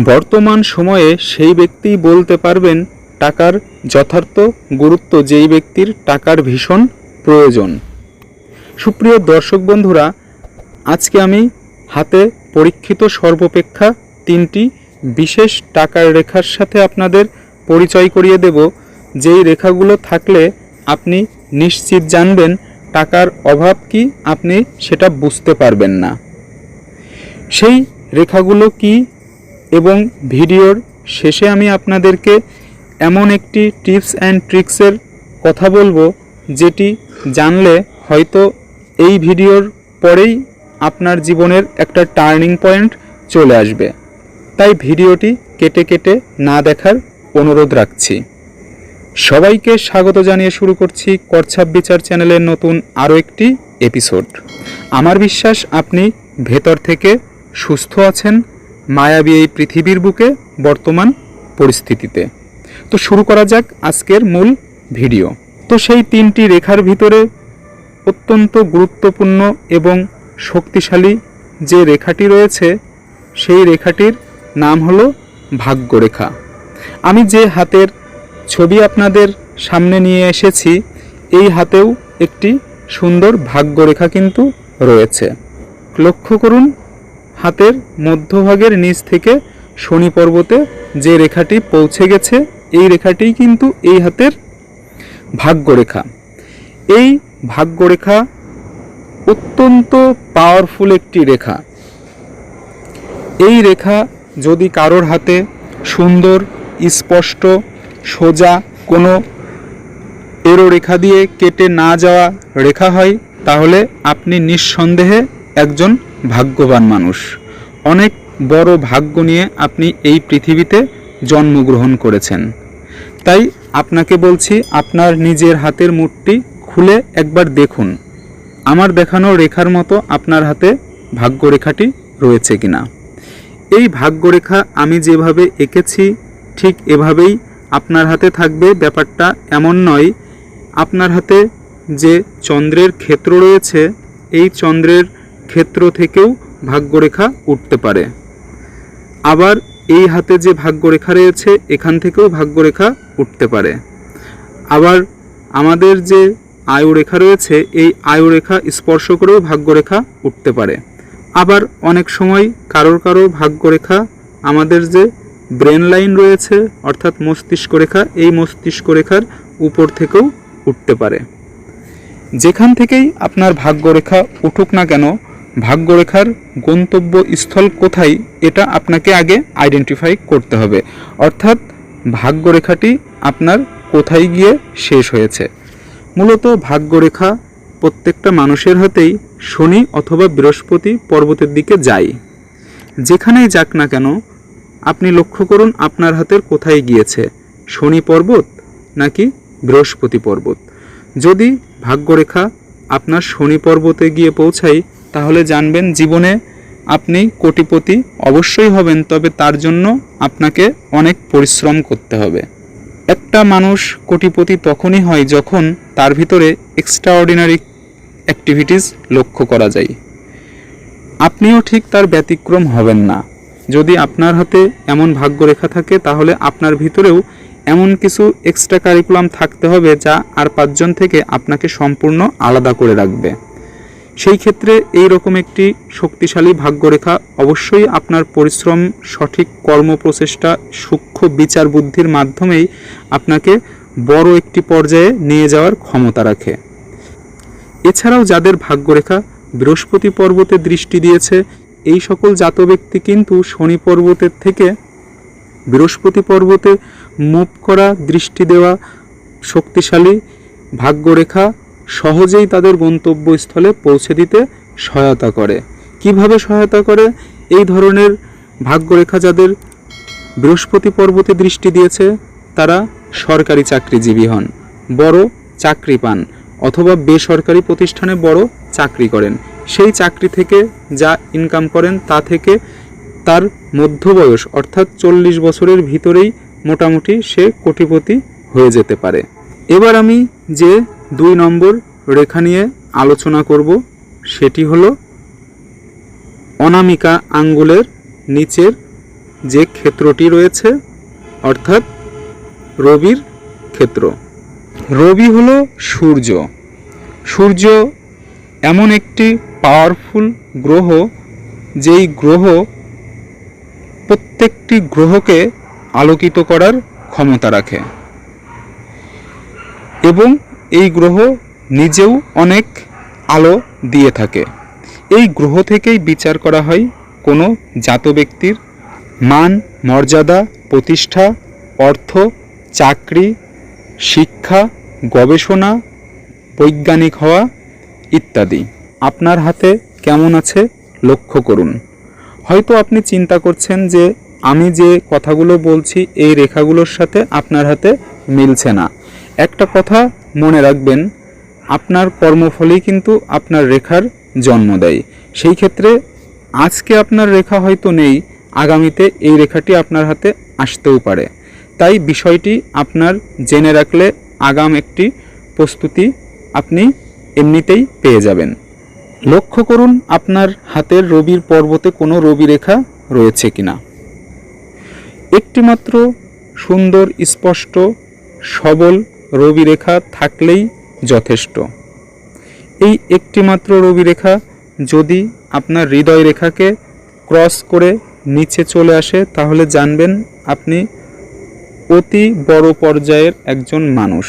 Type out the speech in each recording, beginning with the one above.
বর্তমান সময়ে সেই ব্যক্তিই বলতে পারবেন, টাকার যথার্থ গুরুত্ব যেই ব্যক্তির টাকার ভীষণ প্রয়োজন। সুপ্রিয় দর্শক বন্ধুরা, আজকে আমি হাতে পরীক্ষিত সর্বপেক্ষা তিনটি বিশেষ টাকার রেখার সাথে আপনাদের পরিচয় করিয়ে দেব। যেই রেখাগুলো থাকলে আপনি নিশ্চিত জানবেন টাকার অভাব কি, আপনি সেটা বুঝতে পারবেন না। সেই রেখাগুলো কি এবং ভিডিওর শেষে আমি আপনাদেরকে এমন একটি টিপস অ্যান্ড ট্রিক্সের কথা বলব, যেটি জানলে হয়তো এই ভিডিওর পরেই আপনার জীবনের একটা টার্নিং পয়েন্ট চলে আসবে। তাই ভিডিওটি কেটে কেটে না দেখার অনুরোধ রাখছি। সবাইকে স্বাগত জানিয়ে শুরু করছি করছাপ বিচার চ্যানেলের নতুন আরও একটি এপিসোড। আমার বিশ্বাস, আপনি ভেতর থেকে সুস্থ আছেন মায়াবী এই পৃথিবীর বুকে বর্তমান পরিস্থিতিতে। তো শুরু করা যাক আজকের মূল ভিডিও। তো সেই তিনটি রেখার ভিতরে অত্যন্ত গুরুত্বপূর্ণ এবং শক্তিশালী যে রেখাটি রয়েছে, সেই রেখাটির নাম হলো ভাগ্যরেখা। আমি যে হাতের ছবি আপনাদের সামনে নিয়ে এসেছি, এই হাতেও একটি সুন্দর ভাগ্যরেখা কিন্তু রয়েছে। লক্ষ্য করুন হাতের মধ্যভাগের নিচ থেকে শনি পর্বতে যে রেখাটি পৌঁছে গেছে, এই রেখাটিই কিন্তু এই হাতের ভাগ্যরেখা। এই ভাগ্যরেখা অত্যন্ত পাওয়ারফুল একটি রেখা। এই রেখা যদি কারোর হাতে সুন্দর, স্পষ্ট, সোজা কোনো এরো রেখা দিয়ে কেটে না যাওয়া রেখা হয়, তাহলে আপনি নিঃসন্দেহে একজন ভাগ্যবান মানুষ। অনেক বড় ভাগ্য নিয়ে আপনি এই পৃথিবীতে জন্মগ্রহণ করেছেন। তাই আপনাকে বলছি, আপনার নিজের হাতের মুঠটি খুলে একবার দেখুন। আমার দেখানো রেখার মতো আপনার হাতে ভাগ্যরেখাটি রয়েছে কিনা। এই ভাগ্যরেখা আমি যেভাবে এঁকেছি, ঠিক এভাবেই আপনার হাতে থাকবে ব্যাপারটা এমন নয়। আপনার হাতে যে চন্দ্রের ক্ষেত্র রয়েছে, এই চন্দ্রের ক্ষেত্র থেকেও ভাগ্যরেখা উঠতে পারে। আবার এই হাতে যে ভাগ্যরেখা রয়েছে, এখান থেকেও ভাগ্যরেখা উঠতে পারে। আবার আমাদের যে আয়ুরেখা রয়েছে, এই আয়ুরেখা স্পর্শ করেও ভাগ্যরেখা উঠতে পারে। আবার অনেক সময় কারোর কারোর ভাগ্যরেখা, আমাদের যে ব্রেন লাইন রয়েছে, অর্থাৎ মস্তিষ্ক রেখা, এই মস্তিষ্ক রেখার উপর থেকেও উঠতে পারে। যেখান থেকেই আপনার ভাগ্যরেখা উঠুক না কেন ভাগ্যরেখার গন্তব্য স্থল কোথায়, এটা আপনাকে আগে আইডেন্টিফাই করতে হবে। অর্থাৎ, ভাগ্যরেখাটি আপনার কোথায় গিয়ে শেষ হয়েছে। মূলত, ভাগ্যরেখা প্রত্যেকটা মানুষের হাতেই শনি অথবা বৃহস্পতি পর্বতের দিকে যায়। যেখানেই যাক না কেন, আপনি লক্ষ্য করুন আপনার হাতের কোথায় গিয়েছে, শনি পর্বত নাকি বৃহস্পতি পর্বত। যদি ভাগ্যরেখা আপনার শনি পর্বতে গিয়ে পৌঁছায় তাহলে জানবেন জীবনে আপনি কোটিপতি অবশ্যই হবেন, তবে তার জন্য আপনাকে অনেক পরিশ্রম করতে হবে। একটা মানুষ কোটিপতি তখনই হয় যখন তার ভিতরে এক্সট্রা অর্ডিনারি অ্যাক্টিভিটিস লক্ষ্য করা যায়। আপনিও ঠিক তার ব্যতিক্রম হবেন না। যদি আপনার হাতে এমন ভাগ্যরেখা থাকে, তাহলে আপনার ভিতরেও এমন কিছু এক্সট্রা কারিকুলাম থাকতে হবে যা আর পাঁচজন থেকে আপনাকে সম্পূর্ণ আলাদা করে রাখবে। সেই ক্ষেত্রে এই রকম একটি শক্তিশালী ভাগ্যরেখা অবশ্যই আপনার পরিশ্রম, সঠিক কর্ম প্রচেষ্টা সূক্ষ্ম বিচার বুদ্ধির মাধ্যমেই আপনাকে বড় একটি পর্যায়ে নিয়ে যাওয়ার ক্ষমতা রাখে। এছাড়াও যাদের ভাগ্যরেখা বৃহস্পতি পর্বতে দৃষ্টি দিয়েছে, এই সকল জাত ব্যক্তি কিন্তু শনি পর্বতের থেকে বৃহস্পতি পর্বতে মুভ করা, দৃষ্টি দেওয়া শক্তিশালী ভাগ্যরেখা সহজেই তাদের গন্তব্যস্থলে পৌঁছে দিতে সহায়তা করে। কীভাবে সহায়তা করে? এই ধরনের ভাগ্যরেখা যাদের বৃহস্পতি পর্বতে দৃষ্টি দিয়েছে, তারা সরকারি চাকরিজীবী হন, বড় চাকরি পান অথবা বেসরকারি প্রতিষ্ঠানে বড় চাকরি করেন। সেই চাকরি থেকে যা ইনকাম করেন, তা থেকে তার মধ্য বয়স, অর্থাৎ চল্লিশ বছরের ভিতরেই মোটামুটি সে কোটিপতি হয়ে যেতে পারে। এবার আমি যে দুই নম্বর রেখা নিয়ে আলোচনা করব, সেটি হলো অনামিকা আঙ্গুলের নিচের যে ক্ষেত্রটি রয়েছে, অর্থাৎ রবির ক্ষেত্র। রবি হলো সূর্য। সূর্য এমন একটি পাওয়ারফুল গ্রহ, যেই গ্রহ প্রত্যেকটি গ্রহকে আলোকিত করার ক্ষমতা রাখে। এবং এই গ্রহ নিজেও অনেক আলো দিয়ে থাকে। এই গ্রহ থেকেই বিচার করা হয় কোনো জাত ব্যক্তির মান, মর্যাদা, প্রতিষ্ঠা, অর্থ, চাকরি, শিক্ষা, গবেষণা, বৈজ্ঞানিক হওয়া ইত্যাদি। আপনার হাতে কেমন আছে লক্ষ্য করুন। হয়তো আপনি চিন্তা করছেন যে আমি যে কথাগুলো বলছি, এই রেখাগুলোর সাথে আপনার হাতে মিলছে না। একটা কথা মনে রাখবেন, আপনার কর্মফলেই কিন্তু আপনার রেখার জন্ম দেয়। সেই ক্ষেত্রে আজকে আপনার রেখা হয়তো নেই, আগামীতে এই রেখাটি আপনার হাতে আসতেও পারে। তাই বিষয়টি আপনার জেনে রাখলে আগাম একটি প্রস্তুতি আপনি এমনিতেই পেয়ে যাবেন। লক্ষ্য করুন, আপনার হাতের রবির পর্বতে কোনো রবি রেখা রয়েছে কিনা। একটিমাত্র সুন্দর, স্পষ্ট, সবল রবি রেখা থাকলেই যথেষ্ট। এই একটিমাত্র রবি রেখা যদি আপনার হৃদয় রেখাকে ক্রস করে নিচে চলে আসে, তাহলে জানবেন আপনি অতি বড় পর্যায়ের একজন মানুষ।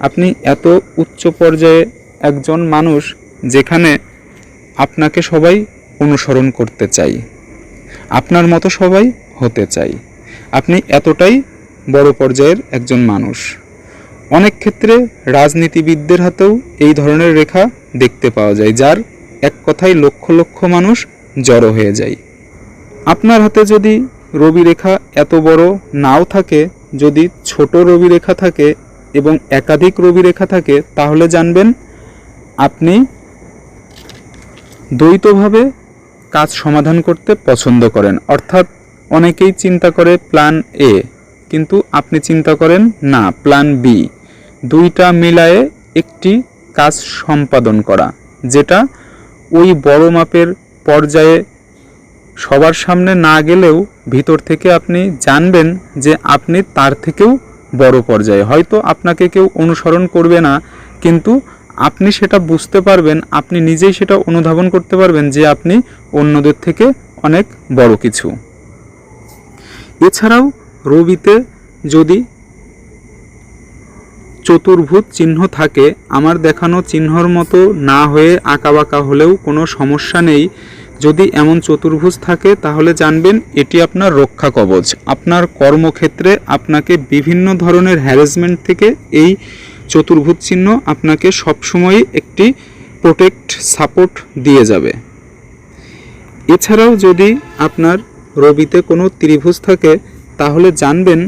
আপনি এত উচ্চ পর্যায়ে একজন মানুষ যেখানে আপনাকে সবাই অনুসরণ করতে চাই আপনার মতো সবাই হতে চাই আপনি এতটাই বড় পর্যায়ের একজন মানুষ। অনেক ক্ষেত্রে রাজনীতিবিদদের হাতেও এই ধরনের রেখা দেখতে পাওয়া যায়, যার এক কথায় লক্ষ লক্ষ মানুষ জড়ো হয়ে যায়। আপনার হাতে যদি রবি রেখা এত বড় নাও থাকে, যদি ছোট রবি রেখা থাকে এবং একাধিক রবি রেখা থাকে, তাহলে জানবেন আপনি দ্বৈতভাবে কাজ সমাধান করতে পছন্দ করেন। অর্থাৎ অনেকেই চিন্তা করে প্ল্যান এ কিন্তু আপনি চিন্তা করেন না প্ল্যান বি দুইটা মিলায়ে একটি কাজ সম্পাদন করা, যেটা ওই বড় মাপের পর্যায়ে সবার সামনে না গেলেও ভিতর থেকে আপনি জানবেন যে আপনি তার থেকেও বড় পর্যায়ে। হয়তো আপনাকে কেউ অনুসরণ করবে না, কিন্তু আপনি সেটা বুঝতে পারবেন, আপনি নিজেই সেটা অনুধাবন করতে পারবেন যে আপনি অন্যদের থেকে অনেক বড় কিছু। এছাড়াও রবিতে যদি চতুর্ভুজ চিহ্ন থাকে, আমার দেখানো চিহ্নর মতো না হয়ে আঁকাবাঁকা হলেও কোনো সমস্যা নেই। যদি এমন চতুর্ভুজ থাকে, তাহলে জানবেন এটি আপনার রক্ষা কবচ। আপনার কর্মক্ষেত্রে আপনাকে বিভিন্ন ধরনের হ্যারাসমেন্ট থেকে এই চতুর্ভুজ চিহ্ন আপনাকে সবসময় একটি প্রোটেক্ট সাপোর্ট দিয়ে যাবে। এছাড়াও যদি আপনার রবিতে কোনো ত্রিভুজ থাকে, তাহলে জানবেন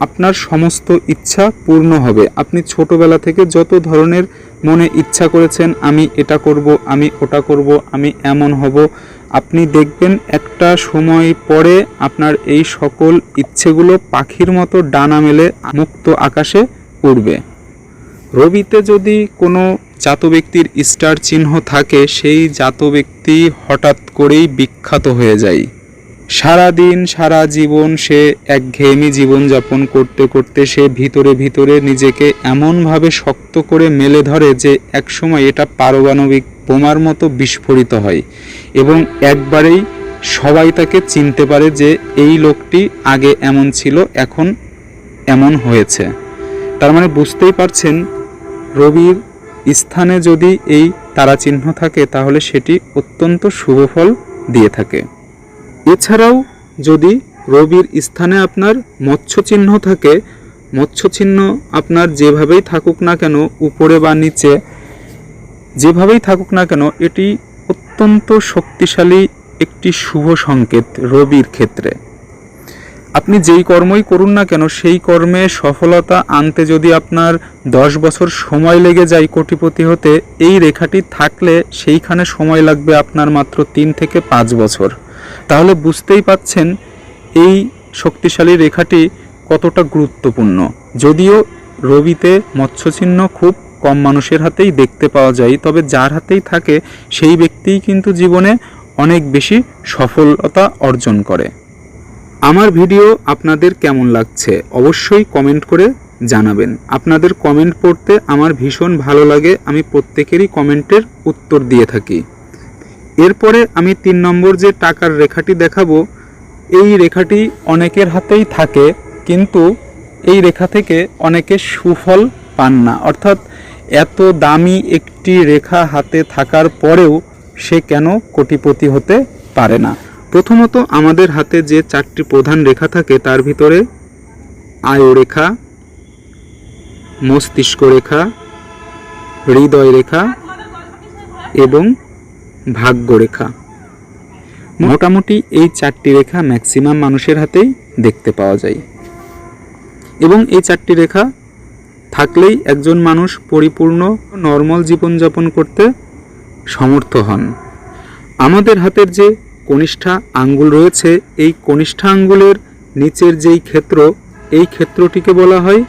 আপনার সমস্ত ইচ্ছা পূর্ণ হবে। আপনি ছোটবেলা থেকে যত ধরনের মনে ইচ্ছা করেছেন, আমি এটা করব, আমি ওটা করব, আমি এমন হব, আপনি দেখবেন একটা সময় পরে আপনার এই সকল ইচ্ছেগুলো পাখির মতো ডানা মেলে মুক্ত আকাশে উড়বে। রবিতে যদি কোনো জাত ব্যক্তির স্টার চিহ্ন থাকে, সেই জাত ব্যক্তি হঠাৎ করেই বিখ্যাত হয়ে যায়। সারা দিন সারা জীবন সে একঘেয়েমি জীবনযাপন করতে করতে সে ভিতরে ভিতরে নিজেকে এমনভাবে শক্ত করে মেলে ধরে যে একসময় এটা পারমাণবিক বোমার মতো বিস্ফোরিত হয় এবং একবারেই সবাই তাকে চিনতে পারে যে এই লোকটি আগে এমন ছিল, এখন এমন হয়েছে। তার মানে বুঝতেই পারছেন, রবির স্থানে যদি এই তারাচিহ্ন থাকে তাহলে সেটি অত্যন্ত শুভ ফল দিয়ে থাকে। এছাড়াও, যদি রবির স্থানে আপনার মৎস্য চিহ্ন থাকে মৎস্য চিহ্ন আপনার যেভাবেই থাকুক না কেন, উপরে বা নিচে, যেভাবেই থাকুক না কেন, এটি অত্যন্ত শক্তিশালী একটি শুভ সংকেত রবির ক্ষেত্রে। আপনি যেই কর্মই করুন না কেন, সেই কর্মে সফলতা আনতে যদি আপনার দশ বছর সময় লেগে যায় কোটিপতি হতে, এই রেখাটি থাকলে সেইখানে সময় লাগবে আপনার মাত্র তিন থেকে পাঁচ বছর। তাহলে বুঝতেই পাচ্ছেন এই শক্তিশালী রেখাটি কতটা গুরুত্বপূর্ণ। যদিও রবিতে মৎস্যচিহ্ন খুব কম মানুষের হাতেই দেখতে পাওয়া যায়, তবে যার হাতেই থাকে সেই ব্যক্তিই কিন্তু জীবনে অনেক বেশি সফলতা অর্জন করে। আমার ভিডিও আপনাদের কেমন লাগছে অবশ্যই কমেন্ট করে জানাবেন। আপনাদের কমেন্ট পড়তে আমার ভীষণ ভালো লাগে, আমি প্রত্যেকেরই কমেন্টের উত্তর দিয়ে থাকি। এরপরে আমি তিন নম্বর যে টাকার রেখাটি দেখাবো, এই রেখাটি অনেকের হাতেই থাকে, কিন্তু এই রেখা থেকে অনেকে সুফল পান না। অর্থাৎ এত দামি একটি রেখা হাতে থাকার পরেও সে কেন কোটিপতি হতে পারে না? প্রথমত আমাদের হাতে যে চারটি প্রধান রেখা থাকে, তার ভিতরে আয়ু রেখা মস্তিষ্ক রেখা, হৃদয় রেখা এবং ভাগ্য রেখা। মোটামুটি এই চারটি রেখা ম্যাক্সিমাম মানুষের হাতেই দেখতে পাওয়া যায়। এবং এই চারটি রেখা থাকলেই একজন মানুষ পরিপূর্ণ নর্মাল জীবনযাপন করতে সমর্থ হন। আমাদের হাতের যে কনিষ্ঠা আঙ্গুল রয়েছে। এই কনিষ্ঠা আঙ্গুলের নিচের যেই ক্ষেত্র, এই ক্ষেত্রটিকে বলা হয়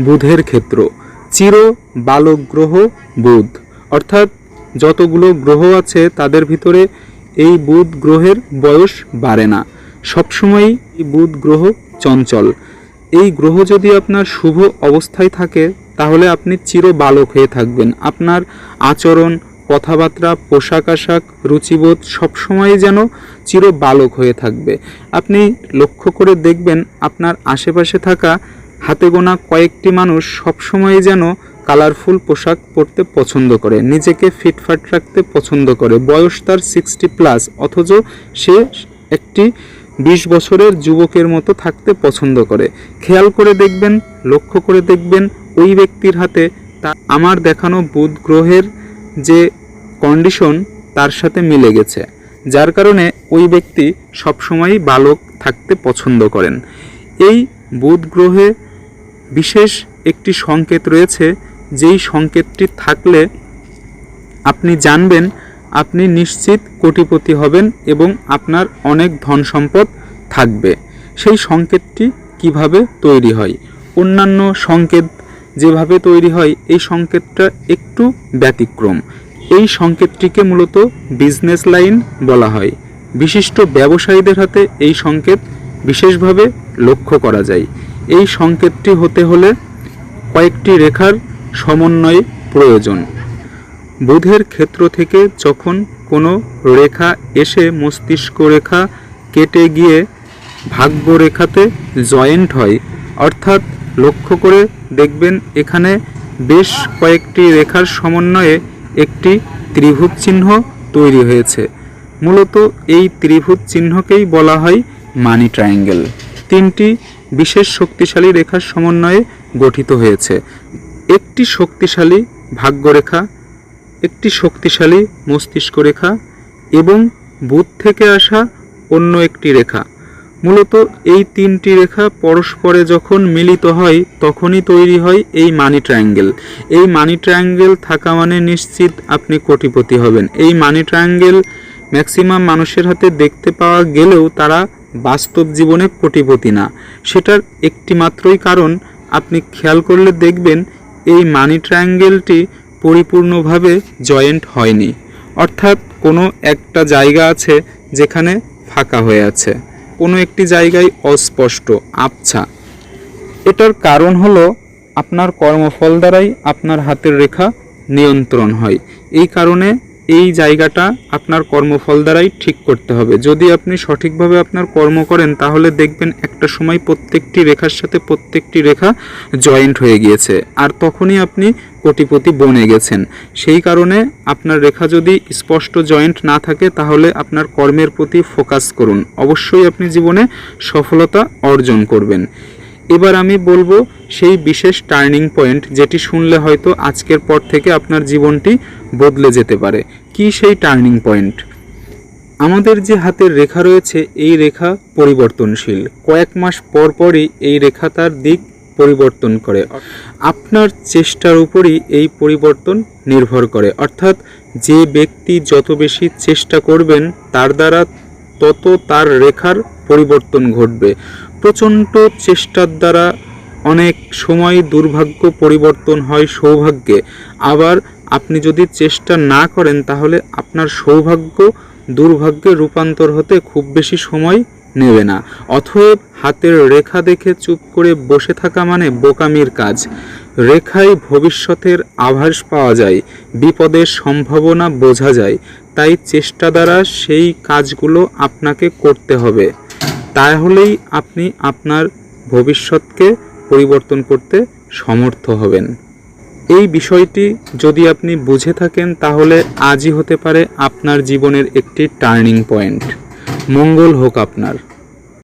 বুধের ক্ষেত্র। চির বালক গ্রহ বুধ। অর্থাৎ যতগুলো গ্রহ আছে, তাদের ভিতরে এই বুধ গ্রহের বয়স বাড়ে না। সবসময়ই বুধ গ্রহ চঞ্চল। এই গ্রহ যদি আপনার শুভ অবস্থায় থাকে, তাহলে আপনি চির বালক হয়ে থাকবেন। আপনার আচরণ কথাবার্তা, পোশাক আশাক, রুচিবোধ সবসময় যেন চির বালক হয়ে থাকবে। আপনি লক্ষ্য করে দেখবেন আপনার আশেপাশে থাকা হাতে গোনা কয়েকটি মানুষ সবসময় যেন কালারফুল পোশাক পরতে পছন্দ করে, নিজেকে ফিটফাট রাখতে পছন্দ করে। বয়স তার সিক্সটি প্লাস অথচ সে একটি বিশ বছরের যুবকের মতো থাকতে পছন্দ করে। খেয়াল করে দেখবেন, লক্ষ্য করে দেখবেন, ওই ব্যক্তির হাতে তা আমার দেখানো বুধ গ্রহের যে কন্ডিশন তার সাথে মিলে গেছে, যার কারণে ওই ব্যক্তি সবসময়ই বালক থাকতে পছন্দ করেন। এই বুধ গ্রহে বিশেষ একটি সংকেত রয়েছে, যেই সংকেতটি থাকলে আপনি জানবেন, আপনি নিশ্চিত কোটিপতি হবেন এবং আপনার অনেক ধন সম্পদ থাকবে। সেই সংকেতটি কীভাবে তৈরি হয়? অন্যান্য সংকেত যেভাবে তৈরি হয়, এই সংকেতটা একটু ব্যতিক্রম। এই সংকেতটিকে মূলত বিজনেস লাইন বলা হয়। বিশিষ্ট ব্যবসায়ীদের হাতে এই সংকেত বিশেষভাবে লক্ষ্য করা যায়। এই সংকেতটি হতে হলে কয়েকটি রেখার সমন্বয় প্রয়োজন। বুধের ক্ষেত্র থেকে যখন কোনো রেখা এসে মস্তিষ্ক রেখা কেটে গিয়ে ভাগ্য রেখাতে জয়েন্ট হয়, অর্থাৎ লক্ষ্য করে দেখবেন এখানে বেশ কয়েকটি রেখার সমন্বয়ে একটি ত্রিভুজ চিহ্ন তৈরি হয়েছে। মূলত এই ত্রিভুজ চিহ্নকেই বলা হয় মানি ট্রায়াঙ্গেল। তিনটি বিশেষ শক্তিশালী রেখার সমন্বয়ে গঠিত হয়েছে। একটি শক্তিশালী ভাগ্যরেখা, একটি শক্তিশালী মস্তিষ্ক রেখা এবং বুধ থেকে আসা অন্য একটি রেখা। মূলত এই তিনটি রেখা পরস্পরে যখন মিলিত হয়, তখনই তৈরি হয় এই মানি ট্রায়াঙ্গেল। এই মানি ট্রায়াঙ্গেল থাকা মানে নিশ্চিত আপনি কোটিপতি হবেন। এই মানি ট্রায়াঙ্গেল ম্যাক্সিমাম মানুষের হাতে দেখতে পাওয়া গেলেও তারা বাস্তব জীবনে কোটিপতি না। সেটার একটি মাত্রই কারণ, আপনি খেয়াল করলে দেখবেন এই মানি ট্রায়াঙ্গেলটি পরিপূর্ণভাবে জয়েন্ট হয়নি। অর্থাৎ কোনো একটা জায়গা আছে যেখানে ফাঁকা হয়ে আছে। কোনো একটি জায়গায় অস্পষ্ট, আবছা। এটার কারণ হলো আপনার কর্মফল দ্বারাই আপনার হাতের রেখা নিয়ন্ত্রণ হয়। এই কারণে এই জায়গাটা আপনার কর্মফল দ্বারাই ঠিক করতে হবে। যদি আপনি সঠিকভাবে আপনার কর্ম করেন, তাহলে দেখবেন একটা সময় প্রত্যেকটি রেখার সাথে প্রত্যেকটি রেখা জয়েন্ট হয়ে গিয়েছে। আর তখনই আপনি কোটিপতি বনে গেছেন। সেই কারণে আপনার রেখা যদি স্পষ্ট জয়েন্ট না থাকে, তাহলে আপনার কর্মের প্রতি ফোকাস করুন। অবশ্যই আপনি জীবনে সফলতা অর্জন করবেন। এবার আমি বলব সেই বিশেষ টার্নিং পয়েন্ট, যেটি শুনলে হয়তো আজকের পর থেকে আপনার জীবনটি বদলে যেতে পারে। কি সেই টার্নিং পয়েন্ট? আমাদের যে হাতের রেখা রয়েছে, এই রেখা পরিবর্তনশীল। কয়েক মাস পর পরই এই রেখা তার দিক পরিবর্তন করে। আপনার চেষ্টার উপরই এই পরিবর্তন নির্ভর করে। অর্থাৎ যে ব্যক্তি যত বেশি চেষ্টা করবেন, তার দ্বারা তত তার রেখার পরিবর্তন ঘটবে। প্রচণ্ড চেষ্টার দ্বারা অনেক সময় দুর্ভাগ্য পরিবর্তন হয় সৌভাগ্যে। আবার আপনি যদি চেষ্টা না করেন, তাহলে আপনার সৌভাগ্য দুর্ভাগ্যে রূপান্তর হতে খুব বেশি সময় নেবে না। অথব হাতের রেখা দেখে চুপ করে বসে থাকা মানে বোকামির কাজ। রেখায় ভবিষ্যতের আভাস পাওয়া যায় বিপদের সম্ভাবনা বোঝা যায়। তাই চেষ্টা দ্বারা সেই কাজগুলো আপনাকে করতে হবে। তাহলেই আপনি আপনার ভবিষ্যৎকে পরিবর্তন করতে সমর্থ হবেন। এই বিষয়টি যদি আপনি বুঝে থাকেন, তাহলে আজই হতে পারে আপনার জীবনের একটি টার্নিং পয়েন্ট। মঙ্গল হোক আপনার।